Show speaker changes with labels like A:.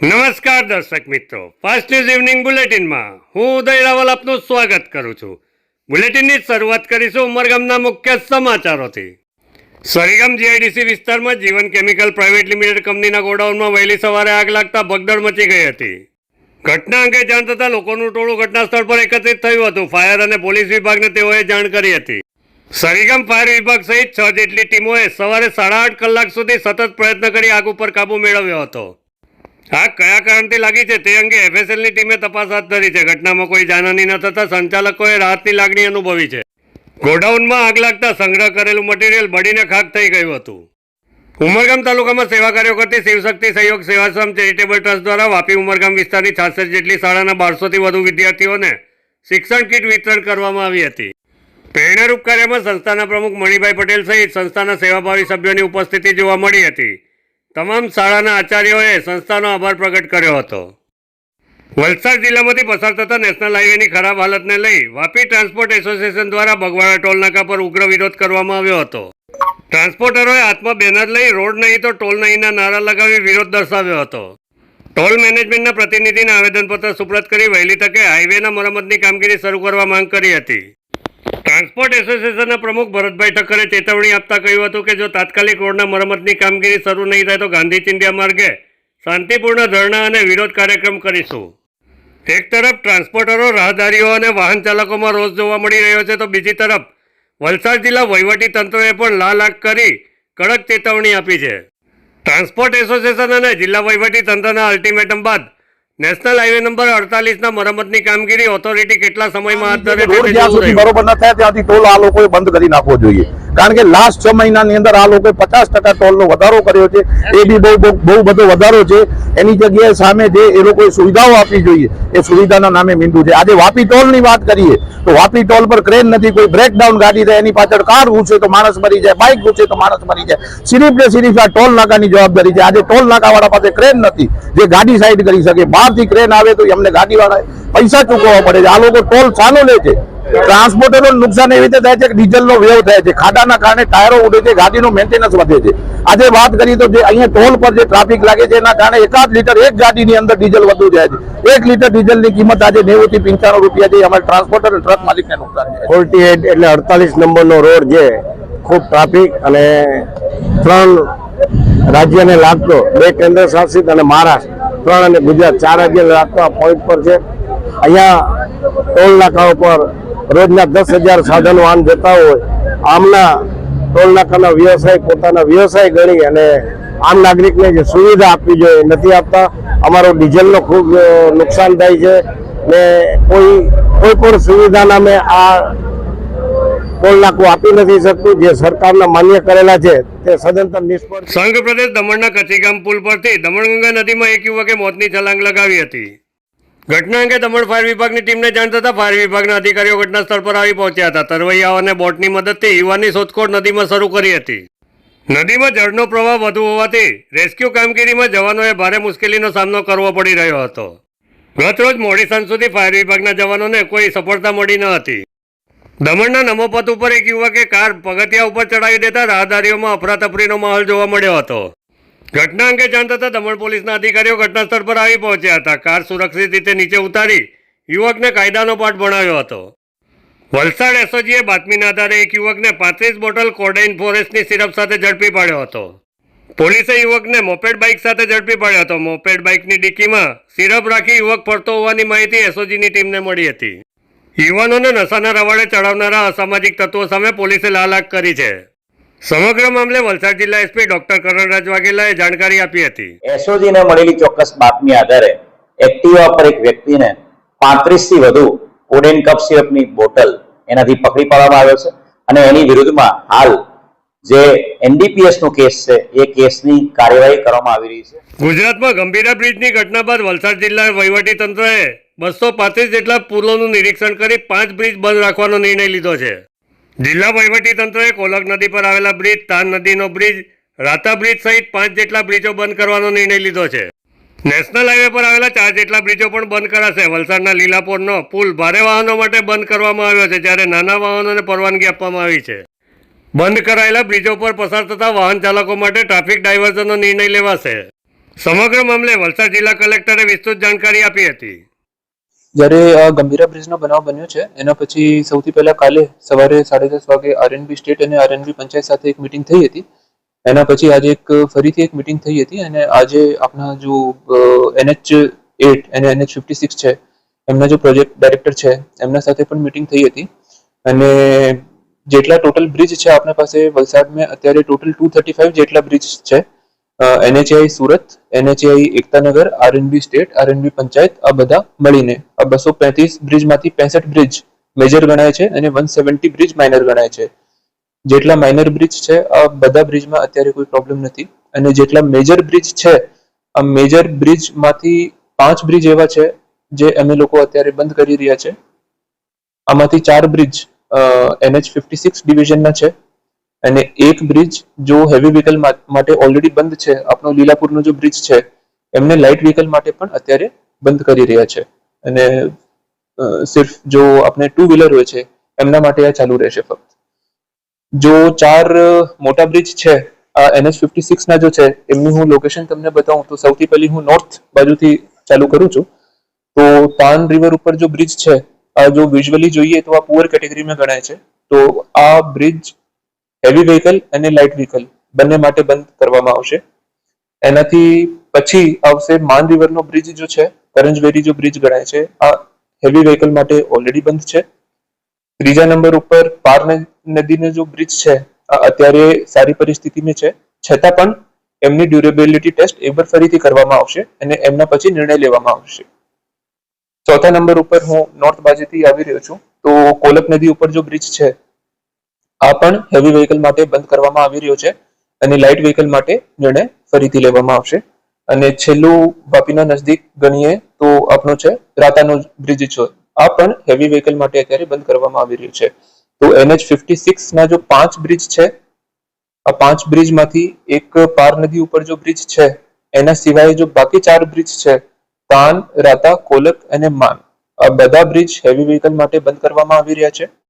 A: નમસ્કાર દર્શક મિત્રો. ફાસ્ટ ન્યૂઝ ઇવનિંગ બુલેટિનમાં હું ઉદય રાવલ આપનું સ્વાગત કરું છું. બુલેટિનની શરૂઆત કરીશું ઉમરગામના મુખ્ય સમાચારોથી. સરીગામ જીઆઈડીસી વિસ્તારમાં જીવન કેમિકલ પ્રાઇવેટ લિમિટેડ કંપનીના ગોડાઉનમાં વહેલી સવારે આગ લાગતા ભગદડ મચી ગઈ હતી. ઘટના અંગે જાણ થતાં લોકોનું ટોળું ઘટના સ્થળ પર એકત્રિત થયું હતું. ફાયર અને પોલીસ વિભાગને તેઓએ જાણ કરી હતી. સરીગામ ફાયર વિભાગ સહિત છ જેટલી ટીમોએ સવારે સાડા આઠ કલાક સુધી સતત પ્રયત્ન કરી આગ ઉપર કાબુ મેળવ્યો હતો. આગ કયા કારણથી લાગી છે તે અંગે એફએસએલની ટીમે તપાસ હાથ ધરી છે. ઘટનામાં કોઈ જાનહાની ન થતા સંચાલકોએ રાહતની લાગણી અનુભવી છે. ગોડાઉનમાં આગ લાગતા સંગ્રહ કરેલું મટીરિયલ બળીને ખાક થઈ ગયું હતું. ઉમરગામ તાલુકામાં સેવા કાર્યો કરતી શિવશક્તિ સહયોગ સેવાશ્રમ ચેરિટેબલ ટ્રસ્ટ દ્વારા વાપી ઉમરગામ વિસ્તારની છાસઠ જેટલી શાળાના બારસોથી વધુ વિદ્યાર્થીઓને શિક્ષણ કીટ વિતરણ કરવામાં આવી હતી. પ્રેરણારૂપ કાર્યમાં સંસ્થાના પ્રમુખ મણિભાઈ પટેલ સહિત સંસ્થાના સેવાભાવી સભ્યોની ઉપસ્થિતિ જોવા મળી હતી. તમામ શાળાના આચાર્યોએ સંસ્થાનો આભાર પ્રગટ કર્યો હતો. વલસાડ જિલ્લામાંથી પસાર થતા નેશનલ હાઈવેની ખરાબ હાલતને લઈ વાપી ટ્રાન્સપોર્ટ એસોસિએશન દ્વારા બગવાડા ટોલનાકા પર ઉગ્ર વિરોધ કરવામાં આવ્યો હતો. ટ્રાન્સપોર્ટરોએ હાથમાં બેનર લઈ રોડ નહીં તો ટોલ નહીંના નારા લગાવી વિરોધ દર્શાવ્યો હતો. ટોલ મેનેજમેન્ટના પ્રતિનિધિને આવેદનપત્ર સુપ્રત કરી વહેલી તકે હાઈવેના મરમતની કામગીરી શરૂ કરવા માંગ કરી હતી. ટ્રાન્સપોર્ટ એસોસિએશનના પ્રમુખ ભરતભાઈ ઠક્કરે ચેતવણી આપતા કહ્યું હતું કે જો તાત્કાલિક રોડના મરમ્મતની કામગીરી શરૂ નહીં થાય તો ગાંધી ચિંધ્યા માર્ગે શાંતિપૂર્ણ ધરણા અને વિરોધ કાર્યક્રમ કરીશું. એક તરફ ટ્રાન્સપોર્ટરો, રાહદારીઓ અને વાહન ચાલકોમાં રોષ જોવા મળી રહ્યો છે તો બીજી તરફ વલસાડ જિલ્લા વહીવટી તંત્રએ પણ લાલ આંખ કરી કડક ચેતવણી આપી છે. ટ્રાન્સપોર્ટ એસોસિએશન અને જિલ્લા વહીવટી તંત્રના અલ્ટિમેટમ બાદ નેશનલ હાઈવે નંબર અડતાલીસ ના મરમ્મતની કામગીરી ઓથોરિટી કેટલા સમયમાં હાથ ધરે.
B: બરોબર ન થાય ત્યાંથી ટોલ આ લોકોએ બંધ કરી નાખવો જોઈએ કારણ કે લાસ્ટ છ મહિનાની અંદર આ લોકોએ પચાસ ટકા ટોલનો વધારો કર્યો છે. એ બી બહુ બહુ બધો વધારો છે. એની જગ્યાએ સામે જે એ લોકોએ સુવિધાઓ આપવી જોઈએ. એ સુવિધાના નામે મીંડું છે. આજે વાપી ટોલની વાત કરીએ, તો વાપી ટોલ પર ક્રેન નથી. કોઈ બ્રેકડાઉન ગાડી થાય એની પાછળ કાર ઘૂસે તો માણસ મરી જાય બાઇક ઘૂસે તો માણસ મરી જાય. સિરીફ ને સિરીફ આ ટોલ નાકાની જવાબદારી છે. આજે ટોલ નાકાવાળા પાસે ક્રેન નથી. જે ગાડી સાઈડ કરી શકે. બહારથી ક્રેન આવે તો એમને ગાડીવાળાએ પૈસા ચૂકવવા પડે છે. આ લોકો ટોલ સાનો લે છે. ટ્રાન્સપોર્ટરનું નુકસાન એવી રીતે થાય છે કે ડીઝલનો વેવ થાય છે. ખાડાના કારણે ટાયરો ઉડે છે, ગાડીનું મેન્ટેનન્સ વધે છે. આજે વાત કરીએ તો જે અહીંયા ટોલ પર જે ટ્રાફિક લાગે છે, એના કારણે એકાદ લીટર એક ગાડીની અંદર ડીઝલ વધુ જાય છે. એક લીટર ડીઝલની કિંમત આજે નેવું થી પંચાણું રૂપિયા છે. અમારે ટ્રાન્સપોર્ટર અને ટ્રક માલિકને નુકસાન
C: ફોર્ટી એટ એટલે અડતાલીસ નંબરનો રોડ છે. ખૂબ ટ્રાફિક અને ત્રણ રાજ્યને લાગતો, બે કેન્દ્ર શાસિત અને મહારાષ્ટ્ર. ત્રણ અને ગુજરાત. ચાર રાજ્યને લાગતો આ પોઈન્ટ પર છે. અહીંયા ટોલ નાકા ઉપર રોજના દસ હજાર સાધન વાહન જતા હોય. આમના ટોલ નાકાના વ્યવસાય પોતાના વ્યવસાય ગણી અને આમ નાગરિકને જે સુવિધા આપવી જોઈએ નથી આપતા. અમારો ડીઝલનો ખૂબ નુકસાન થાય છે ને કોઈ કોઈ પણ સુવિધા નામે આ ટોલ નાકું આપી નથી શકતું. જે સરકારના માન્ય કરેલા છે તે સદંતર નિષ્ફળ.
A: સંઘ પ્રદેશ દમણના કચીગામ પુલ પરથી દમણગંગા નદીમાં એક યુવકે મોતની છલાંગ લગાવી હતી. ઘટના અંગે દમણ ફાયર વિભાગની ટીમને જાણ થતાં ફાયર વિભાગના અધિકારીઓ ઘટના સ્થળ પર આવી પહોંચ્યા હતા. તરવૈયાઓ અને બોટની મદદથી યુવાનની શોધખોળ નદીમાં શરૂ કરી હતી. નદીમાં જળનો પ્રવાહ વધુ હોવાથી રેસ્ક્યુ કામગીરીમાં જવાનોએ ભારે મુશ્કેલીનો સામનો કરવો પડી રહ્યો હતો. ગત રોજ મોડી સાંજ સુધી ફાયર વિભાગના જવાનોને કોઈ સફળતા મળી ન હતી. દમણના નમોપથ ઉપર એક યુવકે કાર પગથિયા ઉપર ચડાવી દેતા રાહદારીઓમાં અફરાતફરીનો માહોલ જોવા મળ્યો હતો. ઘટના અંગે જાણ થતાં દમણ પોલીસના અધિકારીઓ ઘટના સ્થળ પર આવી પહોંચ્યા હતા. કાર સુરક્ષિત રીતે નીચે ઉતારી યુવકને કાયદાનો પાઠ ભણાવ્યો હતો. વલસાડ એસઓજીએ બાતમીના આધારે એક યુવકને પાંત્રીસ બોટલ કોડાઇન ફોરેસ્ટની સિરપ સાથે ઝડપી પાડ્યો હતો. પોલીસે યુવકને મોપેડ બાઇક સાથે ઝડપી પાડ્યો હતો. મોપેડ બાઇકની ડિક્કીમાં સિરપ રાખી યુવક ફરતો હોવાની માહિતી એસઓજીની ટીમને મળી હતી. યુવાનોને નશાના રવાડે ચડાવનારા અસામાજિક તત્વો સામે પોલીસે લાલાક કરી છે. સમગ્ર મામલે વલસાડ જિલ્લા એસપી ડોક્ટર કરણરાજ વાઘેલાએ જાણકારી આપી હતી.
D: એસઓજીને મળેલી ચોક્કસ બાતમી આધારે એક્ટિવા પર એક વ્યક્તિને પાંત્રીસથી વધુ કોડેન કપ સિરપની બોટલ એનાથી પકડી પાડવામાં આવ્યો છે અને એની વિરુદ્ધમાં હાલ જે એનડીપીએસ નો કેસ છે એ કેસની કાર્યવાહી કરવામાં આવી રહી છે.
A: ગુજરાતમાં ગંભીરા બ્રિજની ઘટના બાદ વલસાડ જિલ્લા વહીવટી તંત્રએ બસો પાંત્રીસ જેટલા પુલોનું નિરીક્ષણ કરી પાંચ બ્રિજ બંધ રાખવાનો નિર્ણય લીધો છે. જિલ્લા વહીવટી તંત્રએ કોલક નદી પર આવેલા બ્રિજ, તાન નદીનો બ્રિજ, રાતા બ્રિજ સહિત પાંચ જેટલા બ્રિજો બંધ કરવાનો નિર્ણય લીધો છે. નેશનલ હાઈવે પર આવેલા ચાર જેટલા બ્રિજો પણ બંધ કરાશે. વલસાડના લીલાપોરનો પુલ ભારે વાહનો માટે બંધ કરવામાં આવ્યો છે, જ્યારે નાના વાહનોને પરવાનગી આપવામાં આવી છે. બંધ કરાયેલા બ્રિજો પર પસાર થતા વાહન ચાલકો માટે ટ્રાફિક ડાયવર્ઝનનો નિર્ણય લેવાશે. સમગ્ર મામલે વલસાડ જિલ્લા કલેક્ટરે વિસ્તૃત જાણકારી આપી હતી.
E: જ્યારે આ ગંભીરા બ્રિજનો બનાવ બન્યો છે, એના પછી સૌથી પહેલા કાલે સવારે સાડા દસ વાગે આરએનબી સ્ટેટ અને આરએનબી પંચાયત સાથે એક મિટિંગ થઈ હતી. એના પછી આજે એક ફરીથી એક મિટિંગ થઈ હતી અને આજે આપણા જો એનએચ એટ અને એનએચ ફિફ્ટી સિક્સ છે, એમના જો પ્રોજેક્ટ ડાયરેક્ટર છે, એમના સાથે પણ મિટિંગ થઈ હતી. અને જેટલા ટોટલ બ્રિજ છે આપણા પાસે, વલસાડમાં અત્યારે ટોટલ ટુ થર્ટી ફાઇવ જેટલા બ્રિજ છે. N H I Surat N H I Ektanagar, R N B state, R N B panchayat, આ બધા મળીને, આ બસો પેંત્રીસ બ્રિજમાંથી પેંસઠ બ્રિજ મેજર ગણાય છે અને વન સેવન્ટી બ્રિજ માઇનર ગણાય છે. જેટલા માઇનર બ્રિજ છે, આ બધા બ્રિજમાં અત્યારે કોઈ પ્રોબ્લેમ નથી. અને જેટલા મેજર બ્રિજ છે, આ મેજર બ્રિજમાંથી પાંચ બ્રિજ એવા છે, જે અમે લોકો અત્યારે બંધ કરી રહ્યા છે. આમાંથી ચાર બ્રિજ એનએચ ફિફ્ટી સિક્સ ડિવિઝનના છે. અને એક બ્રિજ જો હેવી વ્હીકલ માટે ઓલરેડી બંધ છે આપણો લીલાપુરનો જો બ્રિજ છે, એમને લાઇટ વ્હીકલ માટે પણ અત્યારે બંધ કરી રહ્યા છે. અને સિર્ફ જો આપણે ટુ વ્હીલર હોય છે, એમના માટે આ ચાલુ રહેશે ફક્ત. જો ચાર મોટા બ્રિજ છે, આ એનએચ ફિફ્ટી સિક્સના જો છે, એમની હું લોકેશન તમને બતાવું તો સૌથી પહેલી હું નોર્થ બાજુથી ચાલુ કરું છું. તો તાન રિવર ઉપર જો બ્રિજ છે, આ જો વિઝ્યુઅલી જોઈએ તો આ પુઅર કેટેગરીમાં ગણાય છે. તો આ બ્રિજ હેવી વ્હીકલ અને લાઇટ વ્હીકલ બંને માટે બંધ કરવામાં આવશે. એનાથી પછી આવશે માન રિવરનો બ્રિજ જો છે કરંજવેરી જો બ્રિજ ગણાય છે, આ હેવી વ્હીકલ માટે ઓલરેડી બંધ છે. ત્રીજા નંબર ઉપર પાર નદીનો જો બ્રિજ છે, આ અત્યારે સારી પરિસ્થિતિમાં છે. છતાં પણ એમની ડ્યુરેબિલિટી ટેસ્ટ એકવાર ફરીથી કરવામાં આવશે અને એમના પછી નિર્ણય લેવામાં આવશે. ચોથા નંબર ઉપર હું નોર્થ બાજુથી આવી રહ્યો છું. તો કોલક નદી ઉપર જો બ્રિજ છે આ પણ હેવી વ્હીકલ માટે બંધ કરવામાં આવી રહ્યો છે અને લાઇટ વ્હીકલ માટે નિર્ણય ફરીથી લેવામાં આવશે. અને છેલ્લું વાપીના નજદીક ગણીએ તો આપણો છે રાતાનો બ્રિજ છે. આ પણ હેવી વ્હીકલ માટે અત્યારે બંધ કરવામાં આવી રહ્યું છે. તો એનએચ ફિફ્ટી સિક્સ ના જો પાંચ બ્રિજ છે, આ પાંચ બ્રિજમાંથી એક પાર નદી ઉપર જો બ્રિજ છે, એના સિવાય જો બાકી ચાર બ્રિજ છે, તાન, રાતા, કોલક અને માન, આ બધા બ્રિજ હેવી વ્હીકલ માટે બંધ કરવામાં આવી રહ્યા છે.